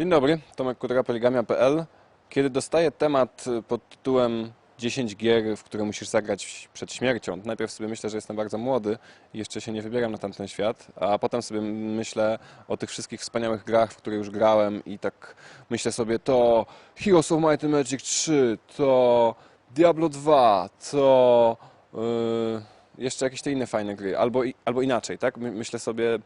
Dzień dobry, Tomek Kudra, poligamia.pl. Kiedy dostaję temat pod tytułem 10 gier, w które musisz zagrać przed śmiercią, najpierw sobie myślę, że jestem bardzo młody i jeszcze się nie wybieram na tamten świat, a potem sobie myślę o tych wszystkich wspaniałych grach, w które już grałem i tak myślę sobie to Heroes of Might and Magic 3, to Diablo 2, to yy, jeszcze jakieś te inne fajne gry, albo, albo inaczej, tak? My- Myślę sobie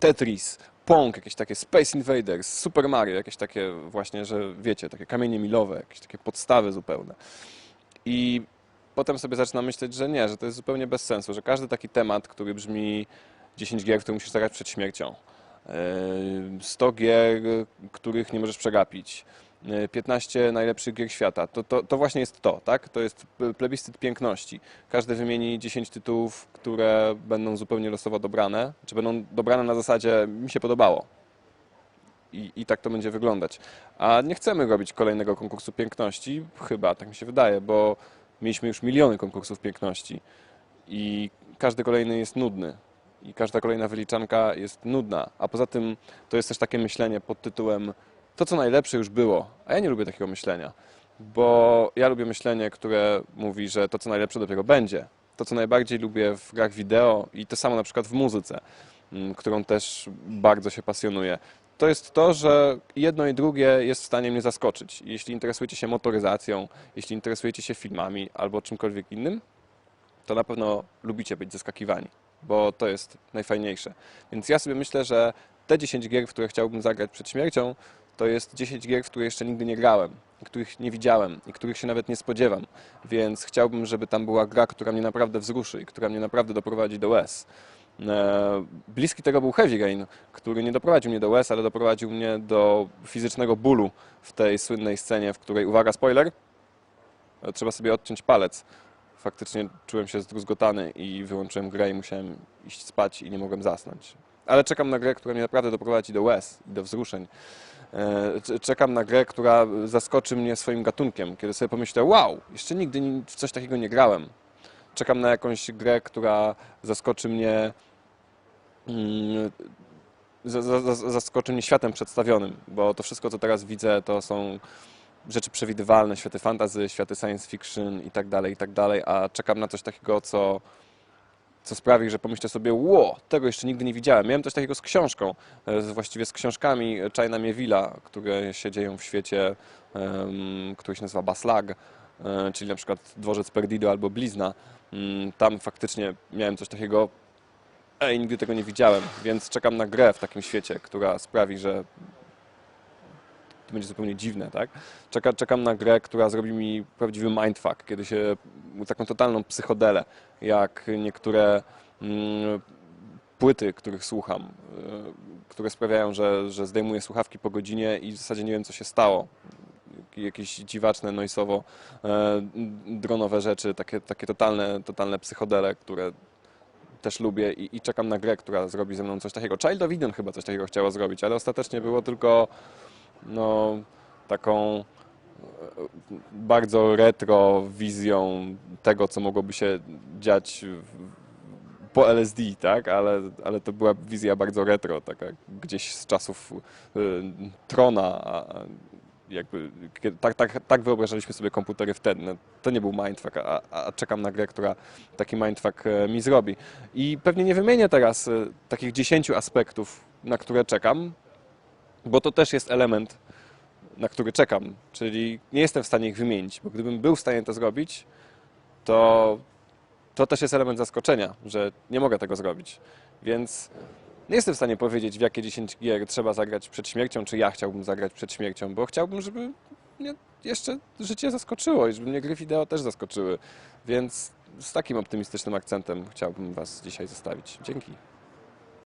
Tetris, Pong, jakieś takie Space Invaders, Super Mario, jakieś takie właśnie, że wiecie, takie kamienie milowe, jakieś takie podstawy zupełne. I potem sobie zaczynam myśleć, że nie, że to jest zupełnie bez sensu, że każdy taki temat, który brzmi 10 gier, które musisz zagrać przed śmiercią, yy, 100 gier, których nie możesz przegapić, 15 najlepszych gier świata, to, to, to właśnie jest to, tak? To jest plebiscyt piękności. Każdy wymieni 10 tytułów, które będą zupełnie losowo dobrane, czy będą dobrane na zasadzie mi się podobało. I, I tak to będzie wyglądać. A nie chcemy robić kolejnego konkursu piękności, chyba, tak mi się wydaje, bo mieliśmy już miliony konkursów piękności i każdy kolejny jest nudny. I każda kolejna wyliczanka jest nudna. A poza tym to jest też takie myślenie pod tytułem to, co najlepsze już było. A ja nie lubię takiego myślenia, bo ja lubię myślenie, które mówi, że to, co najlepsze dopiero będzie. To, co najbardziej lubię w grach wideo i to samo na przykład w muzyce, mm, którą też bardzo się pasjonuję to jest to, że jedno i drugie jest w stanie mnie zaskoczyć. Jeśli interesujecie się motoryzacją, jeśli interesujecie się filmami albo czymkolwiek innym, to na pewno lubicie być zaskakiwani, bo to jest najfajniejsze. Więc ja sobie myślę, że te 10 gier, w które chciałbym zagrać przed śmiercią, to jest 10 gier, w które jeszcze nigdy nie grałem, których nie widziałem i których się nawet nie spodziewam. Więc chciałbym, żeby tam była gra, która mnie naprawdę wzruszy i która mnie naprawdę doprowadzi do łez. E, Bliski tego był Heavy Rain, który nie doprowadził mnie do łez, ale doprowadził mnie do fizycznego bólu w tej słynnej scenie, w której, uwaga, spoiler, e, trzeba sobie odciąć palec. Faktycznie czułem się zdruzgotany i wyłączyłem grę i musiałem iść spać i nie mogłem zasnąć. Ale czekam na grę, która mnie naprawdę doprowadzi do łez i do wzruszeń. E, Czekam na grę, która zaskoczy mnie swoim gatunkiem, kiedy sobie pomyślę, wow, jeszcze nigdy ni- w coś takiego nie grałem. Czekam na jakąś grę, która zaskoczy mnie mm, za- za- za- zaskoczy mnie światem przedstawionym, bo to wszystko, co teraz widzę, to są rzeczy przewidywalne, światy fantasy, światy science fiction i tak dalej, i tak dalej, a czekam na coś takiego, co, co sprawi, że pomyślę sobie, ło, tego jeszcze nigdy nie widziałem. Miałem coś takiego z książką, e, właściwie z książkami China Mieville'a, które się dzieją w świecie, który się nazywa Baslag, e, czyli na przykład Dworzec Perdido albo Blizna. Mm, Tam faktycznie miałem coś takiego, ej, nigdy tego nie widziałem, więc czekam na grę w takim świecie, która sprawi, że to będzie zupełnie dziwne, tak? Czeka, czekam na grę, która zrobi mi prawdziwy mindfuck, kiedy się taką totalną psychodelę, jak niektóre mm, płyty, których słucham, y, które sprawiają, że, że zdejmuję słuchawki po godzinie i w zasadzie nie wiem, co się stało. Jakieś dziwaczne, noisowo, e, dronowe rzeczy, takie, takie totalne, totalne psychodele, które też lubię i, i czekam na grę, która zrobi ze mną coś takiego. Child of Eden chyba coś takiego chciała zrobić, ale ostatecznie było tylko no, taką e, bardzo retro wizją tego, co mogłoby się dziać po LSD, tak? Ale, ale to była wizja bardzo retro, taka gdzieś z czasów y, Trona, jakby tak, tak, tak wyobrażaliśmy sobie komputery wtedy. No, to nie był mindfuck, a, a czekam na grę, która taki mindfuck e, mi zrobi. I pewnie nie wymienię teraz e, takich 10 aspektów, na które czekam, bo to też jest element, na który czekam. Czyli nie jestem w stanie ich wymienić, bo gdybym był w stanie to zrobić, to to też jest element zaskoczenia, że nie mogę tego zrobić. Więc nie jestem w stanie powiedzieć, w jakie 10 gier trzeba zagrać przed śmiercią, czy ja chciałbym zagrać przed śmiercią, bo chciałbym, żeby mnie jeszcze życie zaskoczyło i żeby mnie gry wideo też zaskoczyły. Więc z takim optymistycznym akcentem chciałbym Was dzisiaj zostawić. Dzięki.